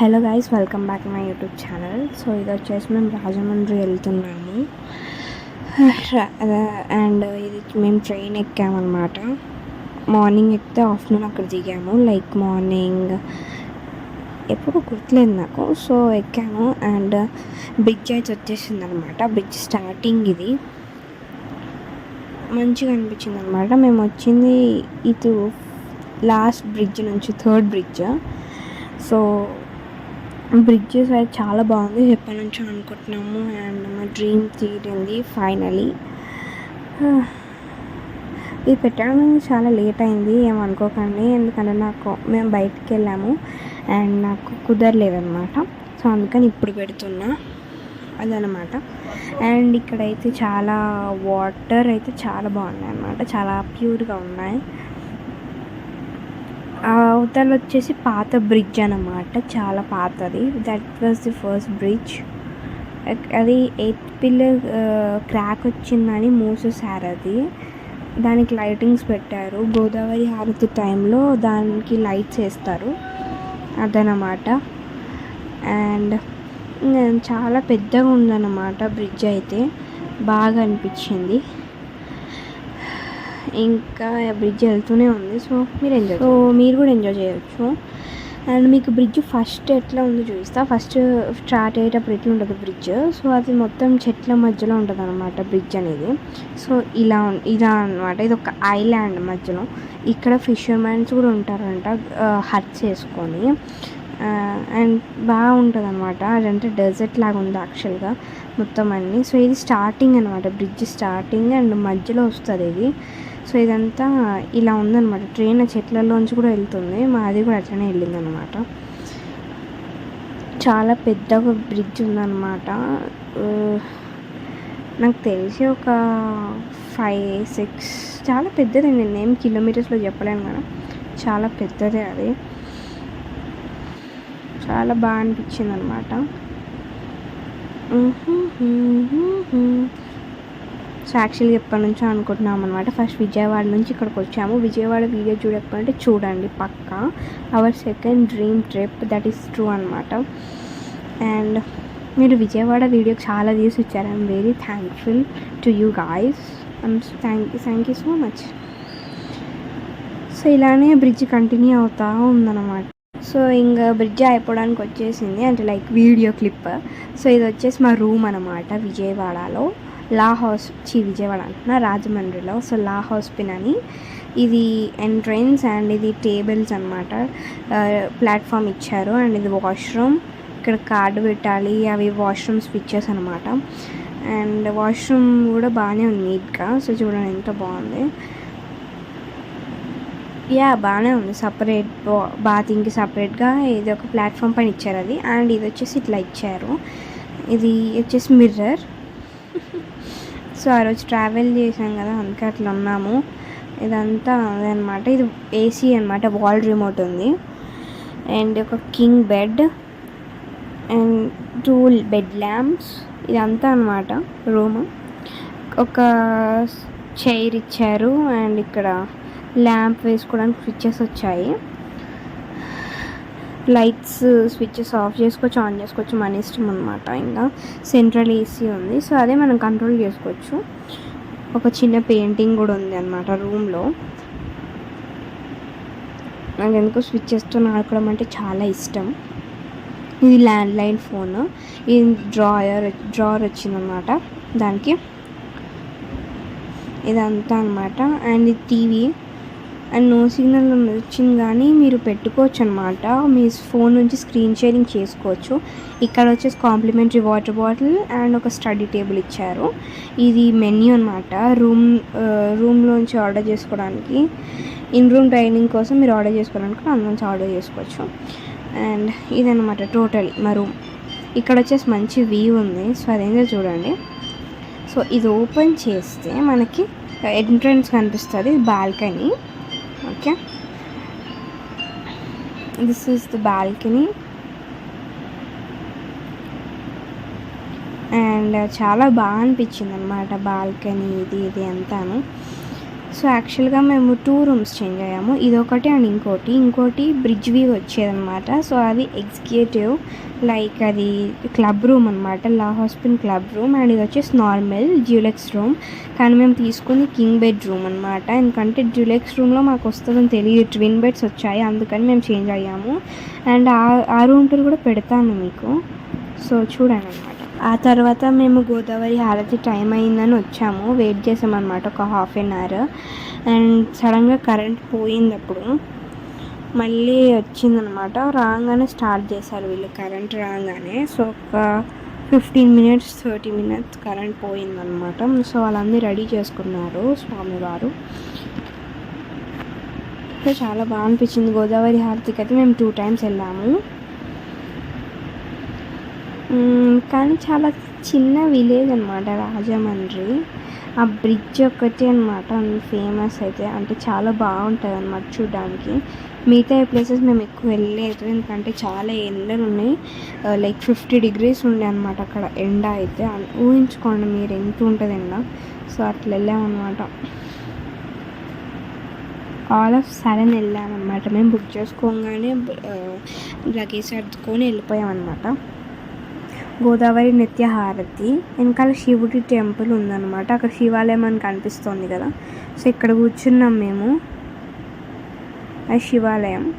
Hello guys welcome back my YouTube channel so ఇది వచ్చేసి మేము రాజమండ్రి వెళ్తున్నాము. అండ్ ఇది మేము ట్రైన్ ఎక్కామన్నమాట. మార్నింగ్ ఎక్కితే ఆఫ్టర్నూన్ అక్కడ దిగాము. లైక్ మార్నింగ్ ఎప్పుడు గుర్తులేదు నాకు. సో ఎక్కాము అండ్ బ్రిడ్జ్ అయితే వచ్చేసింది అనమాట బ్రిడ్జ్ స్టార్టింగ్ ఇది. మంచిగా అనిపించింది అనమాట మేము వచ్చింది ఇటు లాస్ట్ బ్రిడ్జ్ నుంచి థర్డ్ బ్రిడ్జ్ సో బ్రిడ్జెస్ అయితే చాలా బాగుంది. ఎప్పటి నుంచో అనుకుంటున్నాము. అండ్ మా డ్రీమ్ తీరింది ఫైనలీ ఇది పెట్టడం చాలా లేట్ అయింది. ఏమనుకోకండి ఎందుకంటే నాకు మేము బయటికి వెళ్ళాము. అండ్ నాకు కుదరలేదన్నమాట. సో అందుకని ఇప్పుడు పెడుతున్నా. అదనమాట అండ్ ఇక్కడైతే చాలా వాటర్ అయితే చాలా బాగున్నాయి అన్నమాట చాలా ప్యూర్గా ఉన్నాయి. అవతల వచ్చేసి పాత బ్రిడ్జ్ అనమాట చాలా పాతది. That was the first bridge అది ఎయిత్ పిల్లర్ క్రాక్ వచ్చిందని మూసేసారు అది. దానికి లైటింగ్స్ పెట్టారు. గోదావరి హారతి టైంలో దానికి లైట్స్ వేస్తారు. అదనమాట అండ్ చాలా పెద్దగా ఉందన్నమాట బ్రిడ్జ్ అయితే. బాగా అనిపించింది. ఇంకా బ్రిడ్జ్ వెళ్తూనే ఉంది. సో మీరు ఎంజాయ్ సో మీరు కూడా ఎంజాయ్ చేయొచ్చు. అండ్ మీకు బ్రిడ్జ్ ఫస్ట్ ఎట్లా ఉందో చూపిస్తా. ఫస్ట్ స్టార్ట్ అయ్యేటప్పుడు ఎట్లా ఉంటుంది బ్రిడ్జ్ సో అది మొత్తం చెట్ల మధ్యలో ఉంటుంది అనమాట బ్రిడ్జ్ అనేది. సో ఇలా ఇలా అనమాట ఇది ఒక ఐలాండ్ మధ్యలో. ఇక్కడ ఫిషర్మెన్స్ కూడా ఉంటారంట హట్స్ వేసుకొని. అండ్ బాగుంటుంది అనమాట అదంటే డెజర్ట్ లాగా ఉంది యాక్చువల్గా మొత్తం అన్నీ. సో ఇది స్టార్టింగ్ అనమాట బ్రిడ్జ్ స్టార్టింగ్ అండ్ మధ్యలో వస్తుంది ఇది. సో ఇదంతా ఇలా ఉందన్నమాట. ట్రైన్ చెట్లలోంచి కూడా వెళ్తుంది. మాది కూడా అట్లనే వెళ్ళింది అనమాట చాలా పెద్దగా బ్రిడ్జ్ ఉందన్నమాట. నాకు తెలిసి ఒక ఫైవ్ సిక్స్ చాలా పెద్దది నేను ఏం కిలోమీటర్స్లో చెప్పలేను కదా. చాలా పెద్దదే అది. చాలా బాగా అనిపించింది అనమాట సో యాక్చువల్గా ఎప్పటి నుంచో అనుకుంటున్నాం అనమాట ఫస్ట్ విజయవాడ నుంచి ఇక్కడికి వచ్చాము. విజయవాడ వీడియో చూడకపోతే చూడండి పక్క. Our second dream trip that is true అనమాట అండ్ మీరు విజయవాడ వీడియో చాలా తీసి వచ్చారు I'm very thankful to you guys I'm thank you thank you so much so ఇలానే బ్రిడ్జ్ కంటిన్యూ అవుతూ ఉందన్నమాట. సో ఇంకా బ్రిడ్జ్ అయిపోవడానికి వచ్చేసింది. అంటే లైక్ వీడియో క్లిప్ సో ఇది వచ్చేసి మా రూమ్ అనమాట విజయవాడలో. లా హౌస్ చి విజయవాడ అంటున్నా రాజమండ్రిలో. సో లా హౌస్ పిన్ అని ఇది ఎంట్రన్స్ అండ్ ఇది టేబుల్స్ అనమాట ప్లాట్ఫామ్ ఇచ్చారు. అండ్ ఇది వాష్రూమ్. ఇక్కడ కార్డు పెట్టాలి. అవి వాష్రూమ్ స్విచ్చెస్ అనమాట అండ్ వాష్రూమ్ కూడా బాగానే ఉంది నీట్గా. సో చూడండి ఎంత బాగుంది. యా బాగానే ఉంది. సపరేట్ బాతింగ్కి సపరేట్గా ఇది ఒక ప్లాట్ఫామ్ పైన ఇచ్చారు అది. అండ్ ఇది వచ్చేసి ఇట్లా ఇచ్చారు. ఇది వచ్చేసి మిర్రర్. సో ఆ రోజు ట్రావెల్ చేసాం కదా అందుకే అట్లా ఉన్నాము. ఇదంతా అదనమాట ఇది ఏసీ అనమాట వాల్ రిమోట్ ఉంది. అండ్ ఒక king bed and two bed lamps ఇదంతా అనమాట రూమ్ ఒక చైర్ ఇచ్చారు అండ్ ఇక్కడ ల్యాంప్ వేసుకోవడానికి స్విచ్చెస్ వచ్చాయి. లైట్స్ స్విచ్చెస్ ఆఫ్ చేసుకోవచ్చు ఆన్ చేసుకోవచ్చు మన ఇష్టం అనమాట ఇంకా సెంట్రల్ ఏసీ ఉంది. సో అదే మనం కంట్రోల్ చేసుకోవచ్చు. ఒక చిన్న పెయింటింగ్ కూడా ఉంది అనమాట రూమ్లో. నాకు ఎందుకు స్విచ్చెస్తో ఆడుకోవడం అంటే చాలా ఇష్టం. ఇది ల్యాండ్ లైన్ ఫోన్. ఇది డ్రాయర్ డ్రాయర్ వచ్చిందనమాట దానికి ఇదంతా అనమాట అండ్ ఇది టీవీ. అండ్ నో సిగ్నల్ వచ్చింది కానీ మీరు పెట్టుకోవచ్చు అనమాట మీ ఫోన్ నుంచి స్క్రీన్ షేరింగ్ చేసుకోవచ్చు. ఇక్కడ వచ్చేసి కాంప్లిమెంటరీ వాటర్ బాటిల్ అండ్ ఒక స్టడీ టేబుల్ ఇచ్చారు. ఇది మెన్యూ అనమాట రూమ్ రూమ్లోంచి ఆర్డర్ చేసుకోవడానికి ఇన్ రూమ్ డైనింగ్ కోసం మీరు ఆర్డర్ చేసుకోవడానికి అందులోంచి ఆర్డర్ చేసుకోవచ్చు. అండ్ ఇదనమాట టోటల్ మా రూమ్. ఇక్కడ వచ్చేసి మంచి వ్యూ ఉంది. సో అదేంటో చూడండి. సో ఇది ఓపెన్ చేస్తే మనకి ఎంట్రన్స్ కనిపిస్తుంది balcony. Okay. This is the balcony and చాలా బాగా అనిపించింది అనమాట బాల్కనీ ఇది ఇది అంతాను. సో యాక్చువల్గా మేము టూ రూమ్స్ చేంజ్ అయ్యాము. ఇదొకటి అండ్ ఇంకోటి. ఇంకోటి బ్రిడ్జ్ వ్యూ వచ్చేదన్నమాట. సో అది ఎగ్జిక్యూటివ్ లైక్ అది క్లబ్ రూమ్ అనమాట లా హాస్పిన్ క్లబ్ రూమ్ అండ్ ఇది వచ్చేసి నార్మల్ జ్యూలెక్స్ రూమ్. కానీ మేము తీసుకుంది కింగ్ బెడ్ రూమ్ అనమాట ఎందుకంటే జ్యూలెక్స్ రూమ్లో మాకు వస్తుందని తెలియదు. ట్విన్ బెడ్స్ వచ్చాయి. అందుకని మేము చేంజ్ అయ్యాము. అండ్ ఆ ఆ రూమ్ టూర్ కూడా పెడతాను మీకు. సో చూడండి అనమాట ఆ తర్వాత మేము గోదావరి హారతి టైం అయిందని వచ్చాము. వెయిట్ చేసామన్నమాట ఒక హాఫ్ అన్ అవర్. అండ్ సడన్గా కరెంట్ పోయింది అప్పుడు మళ్ళీ వచ్చిందనమాట రాగానే స్టార్ట్ చేశారు వీళ్ళు కరెంట్ రాగానే. సో ఒక fifteen minutes thirty minutes current పోయిందనమాట so వాళ్ళందరూ రెడీ చేసుకున్నారు స్వామివారు సో చాలా బాగా అనిపించింది. గోదావరి హారతికి అయితే మేము టూ టైమ్స్ వెళ్ళాము. కానీ చాలా చిన్న విలేజ్ అనమాట రాజమండ్రి. ఆ బ్రిడ్జ్ ఒకటి అనమాట ఫేమస్ అయితే. అంటే చాలా బాగుంటుంది అనమాట చూడడానికి. మిగతా ప్లేసెస్ మేము ఎక్కువ వెళ్ళలేదు ఎందుకంటే చాలా ఎండలు ఉన్నాయి. లైక్ ఫిఫ్టీ డిగ్రీస్ ఉండే అనమాట అక్కడ ఎండ అయితే. ఊహించుకోండి మీరు ఎంత ఉంటుంది ఎండ. సో అట్లా వెళ్ళామన్నమాట ఆల్ ఆఫ్ సడన్ వెళ్ళామన్నమాట మేము బుక్ చేసుకోగానే లగేజ్ సర్దుకొని వెళ్ళిపోయామన్నమాట గోదావరి నిత్య హారతి వెనకాల శివుడి టెంపుల్ ఉందన్నమాట. అక్కడ శివాలయం అని కనిపిస్తుంది కదా. సో ఇక్కడ కూర్చున్నాం మేము. అది శివాలయం.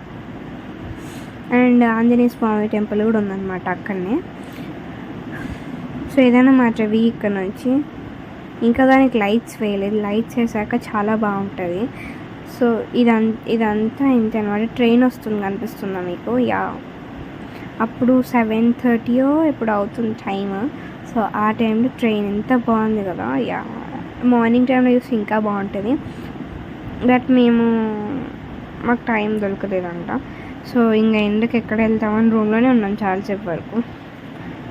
అండ్ ఆంజనేయ స్వామి టెంపుల్ కూడా ఉందన్నమాట అక్కడనే. సో ఏదైనా మాట ఇక్కడ నుంచి. ఇంకా దానికి లైట్స్ వేయలేదు. లైట్స్ వేసాక చాలా బాగుంటుంది. సో ఇదం ఇదంతా ఇంత అనమాట ట్రైన్ వస్తుంది కనిపిస్తుందా మీకు? యా. అప్పుడు సెవెన్ థర్టీయో ఎప్పుడు అవుతుంది టైం సో ఆ టైంలో ట్రైన్ ఎంత బాగుంది కదా. యా మార్నింగ్ టైంలో చూసి ఇంకా బాగుంటుంది. బట్ మేము మాకు టైం దొరకలేదంట. సో ఇంకా ఎందుకు ఎక్కడ వెళ్తామని రూమ్లోనే ఉన్నాం చాలాసేపు వరకు.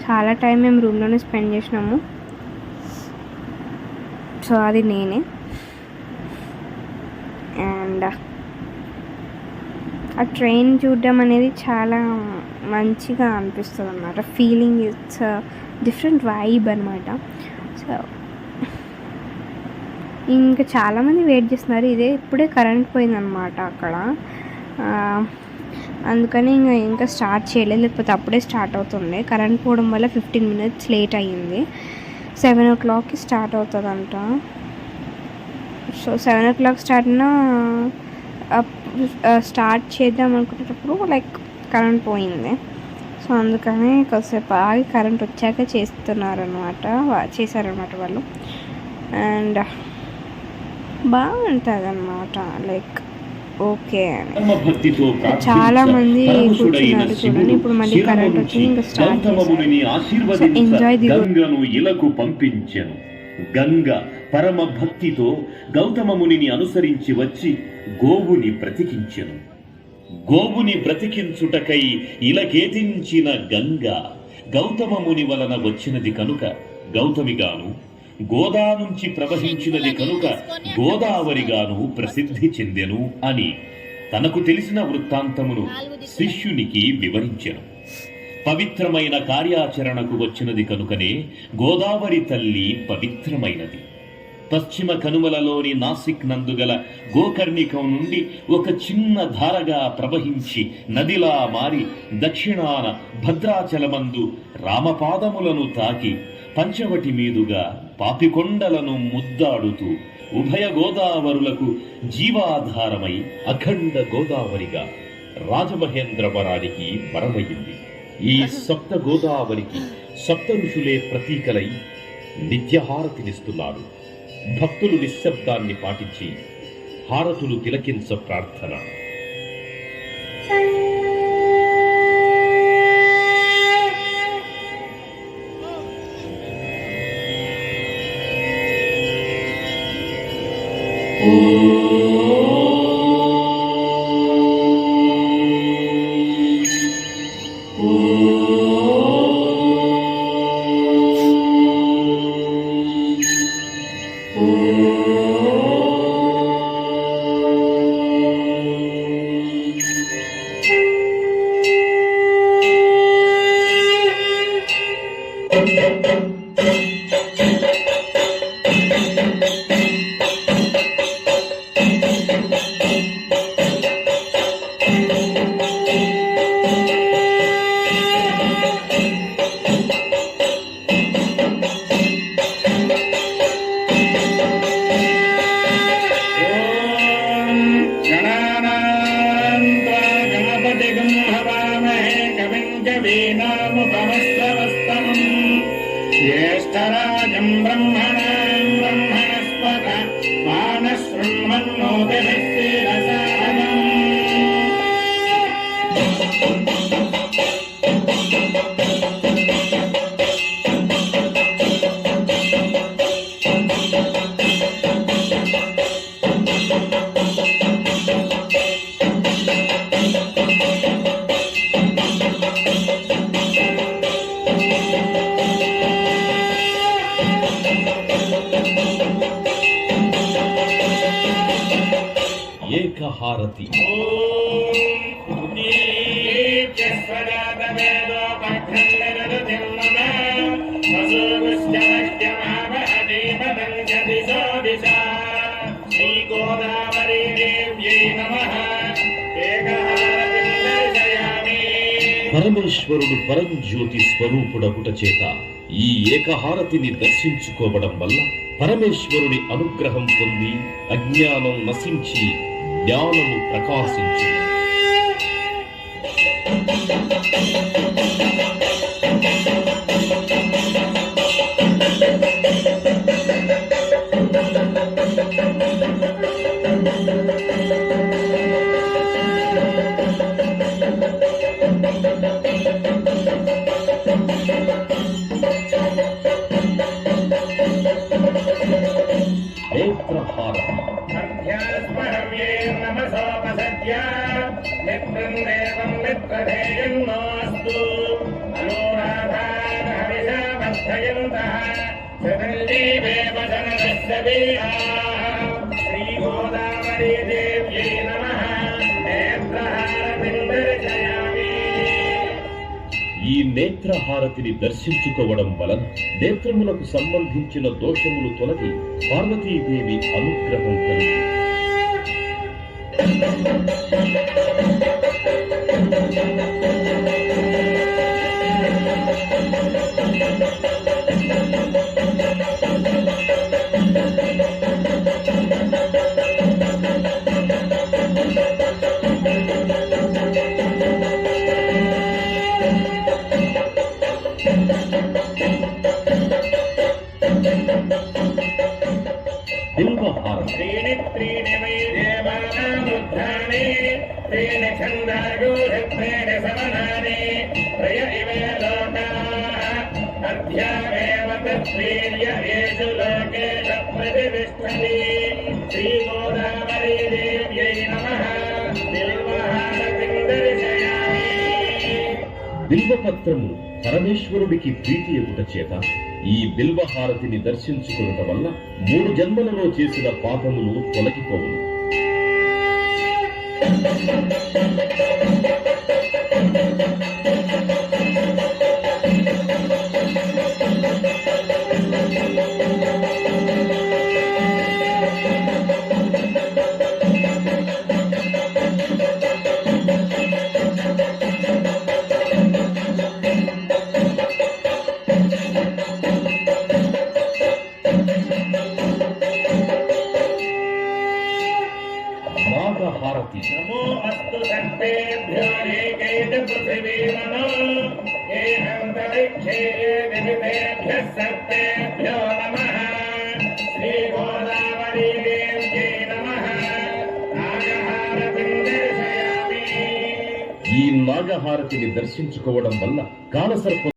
చాలా టైం మేము రూమ్లోనే స్పెండ్ చేసినాము. సో అది నేనే. అండ్ ఆ ట్రైన్ చూడడం అనేది చాలా మంచిగా అనిపిస్తుంది అనమాట ఫీలింగ్ ఇట్స్ డిఫరెంట్ వైబ్ అనమాట సో ఇంకా చాలామంది వెయిట్ చేస్తున్నారు. ఇదే ఇప్పుడే కరెంట్ పోయిందనమాట అక్కడ. అందుకని ఇంకా ఇంకా స్టార్ట్ చేయలేదు. లేకపోతే అప్పుడే స్టార్ట్ అవుతుండే కరెంట్ పోవడం వల్ల ఫిఫ్టీన్ మినిట్స్ లేట్ అయ్యింది. సెవెన్ ఓ క్లాక్కి స్టార్ట్ అవుతుందంట. So seven o'clock start అయినా స్టార్ట్ చేద్దాం అనుకునేటప్పుడు లైక్ కరెంట్ పోయింది. సో అందుకని కొద్దిసేపు ఆగి కరెంట్ వచ్చాక చేస్తున్నారనమాట చేశారనమాట వాళ్ళు. అండ్ బాగుంటుంది అనమాట లైక్ ఓకే చాలా మంది కూర్చున్నారు చూడండి. ఇప్పుడు మళ్ళీ కరెంట్ వచ్చింది, ఇంకా స్టార్ట్ the- గంగను ఇలకు పంపించెను. గంగ పరమ భక్తితో గౌతమ మునిని అనుసరించి వచ్చి గోవుని బ్రతికించెను గోవుని బ్రతికించుటకై ఇలకేతించిన గంగ గౌతమ ముని వలన వచ్చినది కనుక గౌతమిగాను గోదా నుంచి ప్రవహించినది కనుక గోదావరిగాను ప్రసిద్ధి చెందెను అని తనకు తెలిసిన వృత్తాంతమును శిష్యునికి వివరించెను. పవిత్రమైన కార్యాచరణకు వచ్చినది కనుకనే గోదావరి తల్లి పవిత్రమైనది. పశ్చిమ కనుమలలోని నాసిక్ నందుగల గోకర్ణికం నుండి ఒక చిన్న ధారగా ప్రవహించి నదిలా మారి దక్షిణాన భద్రాచలమందు రామపాదములను తాకి పంచవటి మీదుగా పాపికొండలను ముద్దాడుతూ ఉభయ గోదావరులకు జీవాధారమై అఖండ గోదావరిగా రాజమహేంద్రవరానికి వరమయ్యింది ఈ సప్త గోదావరికి సప్త ఋషులే ప్రతీకలై నిత్యహారతినిస్తున్నారు భక్తులు నిశ్శబ్దాన్ని పాటించి హారతులు తిలకించ ప్రార్థన. Oh Amen. శ్రీగోదావరీ దేవ్యై నమః పరమేశ్వరుడు పరంజ్యోతి స్వరూపుడగుట చేత ఈ ఏకహారతిని దర్శించుకోవడం వల్ల పరమేశ్వరుని అనుగ్రహం పొంది అజ్ఞానం నశించి జ్ఞానము ప్రకాశించు నేత్రహారతి అధ్యాస్మహవ్యే నమసోపసద్య మిత్రం దేవం మిత్రధేయన్నోస్తు అనురాధాన్ హవిషావర్ధయంతః శతంజీవేవ జనదస్య వీరాः నేత్రహారతిని దర్శించుకోవడం వలన నేత్రములకు సంబంధించిన దోషములు తొలగి పార్వతీదేవి అనుగ్రహం కలిగి బిల్వహారతి त्रीणि त्रीणि वै देवानामुद्धानि त्रीणि छन्दागोषत्रेणि समनानि त्रय इमे लोकाः अध्यामेव तत्वीर्य येषु लोकेषु प्रतिष्ठति श्रीगोदावरी देव्यै नमः बिल्वहारतिं दर्शयामि బిల్వపత్రము పరమేశ్వరుడికి ప్రీతి ఎగుట చేత ఈ బిల్వహారతిని దర్శించుకున్నట వల్ల మూడు జన్మలలో చేసిన పాపములు తొలగిపోవును. ఈ నాగహారతిని దర్శించుకోవడం వల్ల కాలసర్ప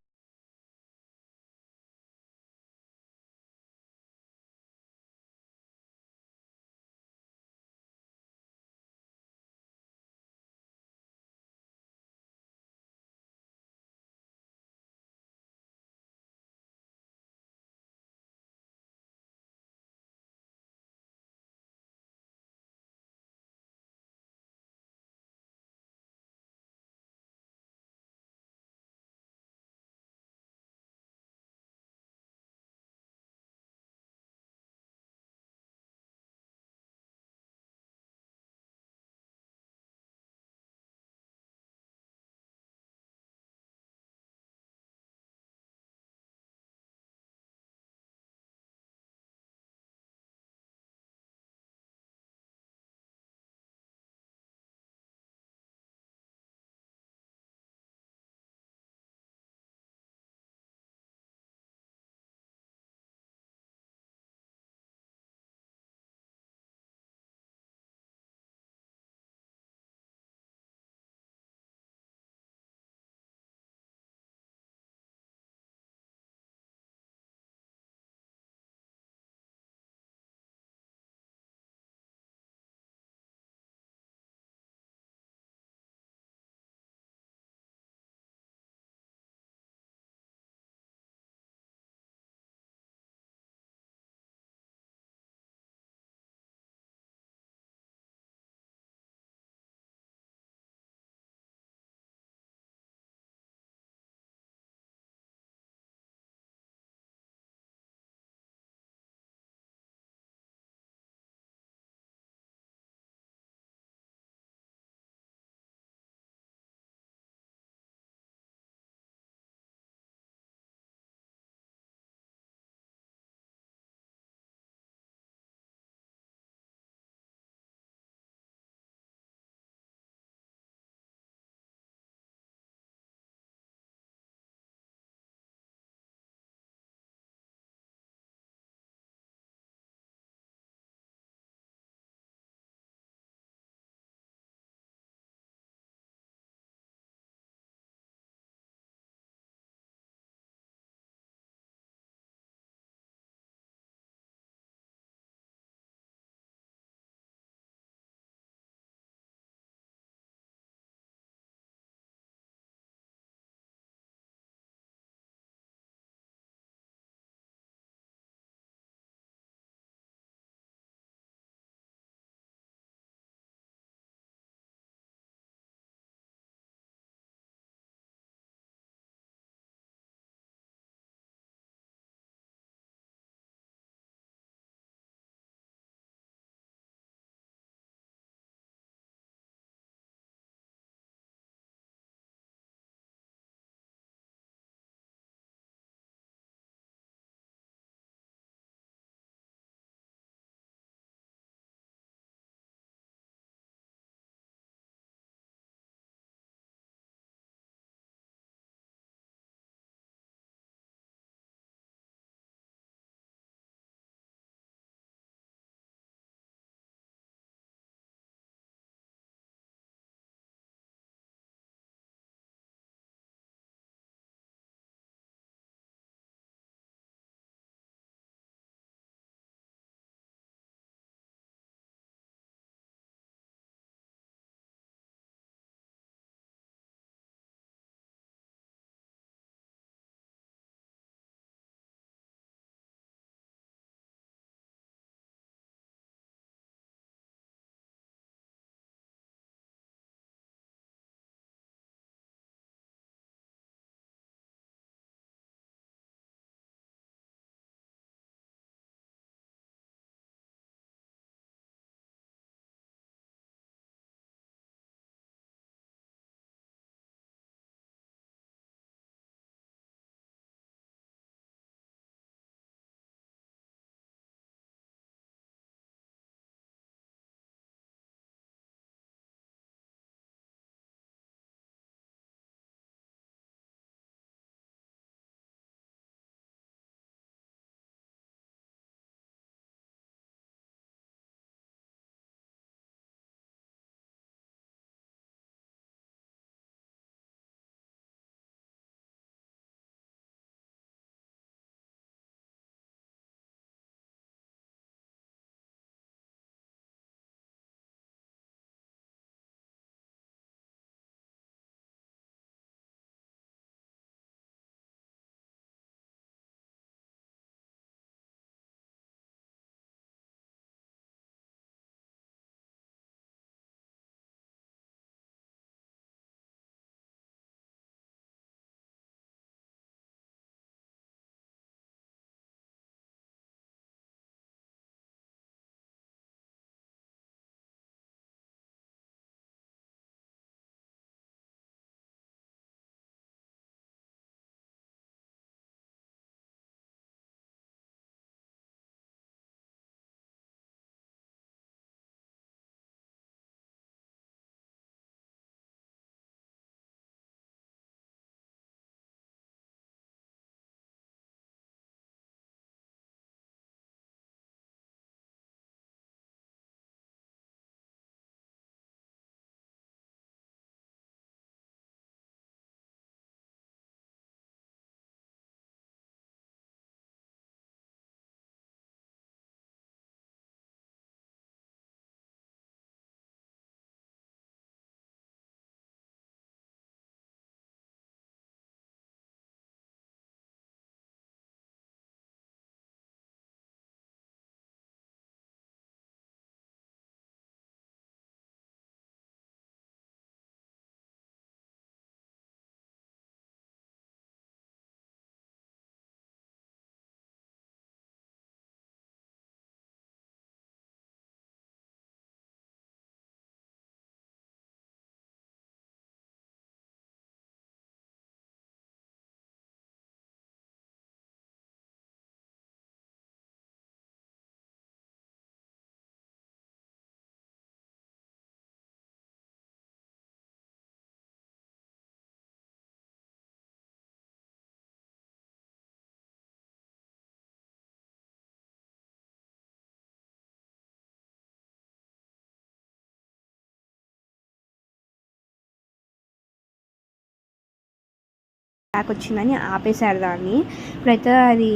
బ్యాక్ వచ్చిందని ఆపేశారు దాన్ని. ఇప్పుడైతే అది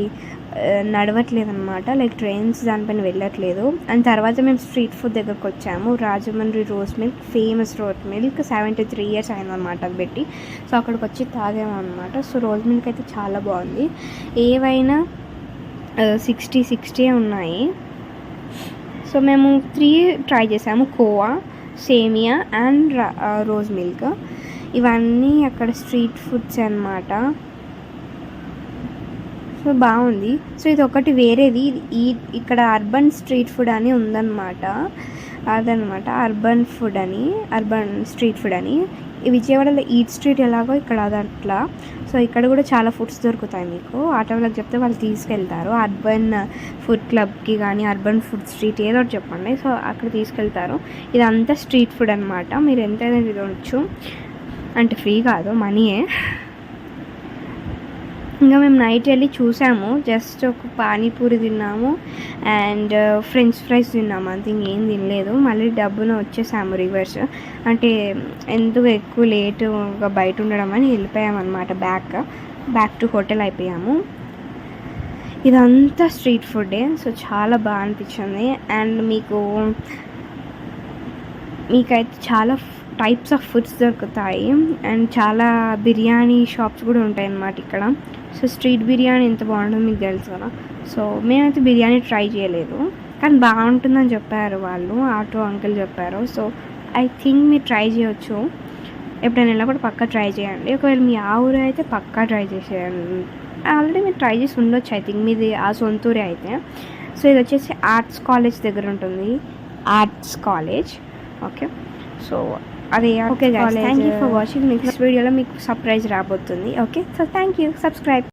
నడవట్లేదు అనమాట లైక్ ట్రైన్స్ దానిపైన వెళ్ళట్లేదు. అండ్ తర్వాత మేము స్ట్రీట్ ఫుడ్ దగ్గరకు వచ్చాము. Rajahmundry rose milk famous rose milk seventy three years అయిందనమాట అది పెట్టి. సో అక్కడికి వచ్చి తాగామన్నమాట సో రోజ్ మిల్క్ అయితే చాలా బాగుంది. ఏవైనా సిక్స్టీ సిక్స్టీ ఉన్నాయి. సో మేము త్రీ ట్రై చేసాము. కోవా సేమియా అండ్ రోజ్ మిల్క్. ఇవన్నీ అక్కడ స్ట్రీట్ ఫుడ్స్ అనమాట సో బాగుంది. సో ఇది ఒకటి వేరేది. ఇది ఈ ఇక్కడ అర్బన్ స్ట్రీట్ ఫుడ్ అని ఉందన్నమాట. అదనమాట అర్బన్ ఫుడ్ అని అర్బన్ స్ట్రీట్ ఫుడ్ అని. విజయవాడలో ఈట్ స్ట్రీట్ ఎలాగో ఇక్కడ అది అట్లా. సో ఇక్కడ కూడా చాలా ఫుడ్స్ దొరుకుతాయి మీకు. ఆటో వాళ్ళకి చెప్తే వాళ్ళు తీసుకెళ్తారు. అర్బన్ ఫుడ్ క్లబ్కి కానీ అర్బన్ ఫుడ్ స్ట్రీట్ ఏదో ఒకటి చెప్పండి. సో అక్కడ తీసుకెళ్తారు. ఇదంతా స్ట్రీట్ ఫుడ్ అనమాట మీరు ఎంతైనా తినవచ్చు అంటే ఫ్రీ కాదు మనీయే ఇంకా మేము నైట్ వెళ్ళి చూసాము. జస్ట్ ఒక పానీపూరి తిన్నాము అండ్ ఫ్రెంచ్ ఫ్రైస్ తిన్నాము. అంతే ఇంకేం తినలేదు. మళ్ళీ డబ్బున వచ్చేసాము రివర్స్ అంటే ఎందుకు ఎక్కువ లేటుగా బయట ఉండడం అని వెళ్ళిపోయామన్నమాట బ్యాక్ బ్యాక్ టు హోటల్ అయిపోయాము. ఇదంతా స్ట్రీట్ ఫుడ్డే సో చాలా బాగా అనిపించింది. అండ్ మీకు మీకైతే చాలా టైప్స్ ఆఫ్ ఫుడ్స్ దొరుకుతాయి. అండ్ చాలా బిర్యానీ షాప్స్ కూడా ఉంటాయి అన్నమాట ఇక్కడ. సో స్ట్రీట్ బిర్యానీ ఎంత బాగుంటుందో మీకు తెలుసు కదా. సో మేమైతే బిర్యానీ ట్రై చేయలేదు. కానీ బాగుంటుందని చెప్పారు వాళ్ళు. ఆటో అంకుల్ చెప్పారు. సో ఐ థింక్ మీరు ట్రై చేయొచ్చు. ఎప్పుడైనా వెళ్ళినప్పుడు పక్కా ట్రై చేయండి. ఒకవేళ మీ ఆ ఊరే అయితే పక్కా ట్రై చేసేయండి. ఆల్రెడీ మీరు ట్రై చేసి ఉండొచ్చు ఐ థింక్ మీది ఆ సొంతూరే అయితే. సో ఇది వచ్చేసి ఆర్ట్స్ కాలేజ్ దగ్గర ఉంటుంది. ఆర్ట్స్ కాలేజ్ ఓకే సో అదే okay thank you for watching next వీడియోలో మీకు సర్ప్రైజ్ రాబోతుంది. Okay so thank you subscribe